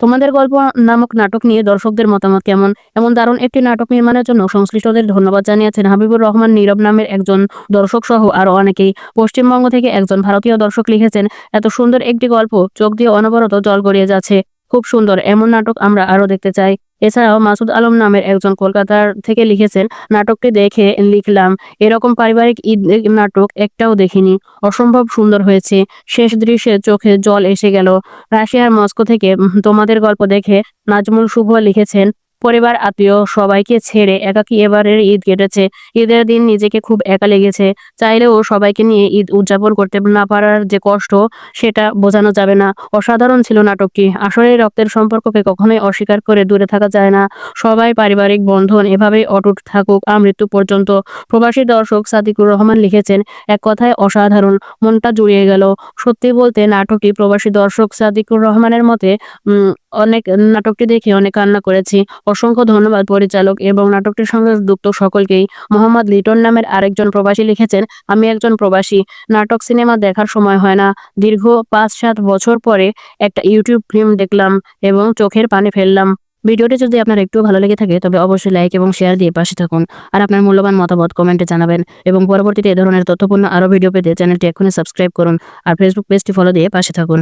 তোমাদের গল্প নামক নাটক নিয়ে দর্শকদের মতামত কেমন? এমন দারুণ একটি নাটক নির্মাণের জন্য সংশ্লিষ্টদের ধন্যবাদ জানিয়েছেন হাবিবুর রহমান নীরব নামের একজন দর্শক সহ আরও অনেকেই। পশ্চিমবঙ্গ থেকে একজন ভারতীয় দর্শক লিখেছেন, এত সুন্দর একটি গল্প, চোখ দিয়ে অনবরত জল গড়িয়ে যাচ্ছে। খুব সুন্দর, এমন নাটক আমরা আরও দেখতে চাই। এছাড়াও মাসুদ আলম নামের একজন কলকাতার থেকে লিখেছেন, নাটকটি দেখে লিখলাম, এরকম পারিবারিক ঈদ নাটক একটাও দেখিনি। অসম্ভব সুন্দর হয়েছে। শেষ দৃশ্যে চোখে জল এসে গেল। রাশিয়ার মস্কো থেকে তোমাদের গল্প দেখে নাজমুল শুভ লিখেছেন পরিবার, আত্মীয় সবাইকে ছেড়ে একাকী এবারের ঈদ কেটেছে। ঈদের দিন নিজেকে খুব একা লেগেছে। চাইলেও সবাইকে নিয়ে ঈদ উদযাপন করতে না পারার যে কষ্ট, সেটা বোঝানো যাবে না। অসাধারণ ছিল নাটকটি। আসলে রক্তের সম্পর্ককে কখনোই অস্বীকার করে দূরে থাকা যায় না। সবাই পারিবারিক বন্ধন এভাবেই অটুট থাকুক আমৃত্যু পর্যন্ত। প্রবাসী দর্শক সাদিকুর রহমান লিখেছেন, এক কথায় অসাধারণ। মনটা জুড়িয়ে গেল। সত্যি বলতে নাটকটি প্রবাসী দর্শক সাদিকুর রহমানের মতে অনেক নাটকটি দেখে অনেক কান্না করেছি। অসংখ্য ধন্যবাদ পরিচালক এবং নাটকটির সঙ্গে যুক্ত সকলকেই। মোহাম্মদ লিটন নামের আরেকজন প্রবাসী লিখেছেন, আমি একজন প্রবাসী। নাটক, সিনেমা দেখার সময় হয় না। দীর্ঘ পাঁচ সাত বছর পরে একটা ইউটিউব ফিল্ম দেখলাম এবং চোখের পানি ফেললাম। ভিডিওটি যদি আপনার একটু ভালো লেগে থাকে, তবে অবশ্যই লাইক এবং শেয়ার দিয়ে পাশে থাকুন। আর আপনার মূল্যবান মতামত কমেন্টে জানাবেন এবং পরবর্তীতে এ ধরনের তথ্যপূর্ণ আরও ভিডিও পেতে চ্যানেলটি এখনই সাবস্ক্রাইব করুন। আর ফেসবুক পেজটি ফলো দিয়ে পাশে থাকুন।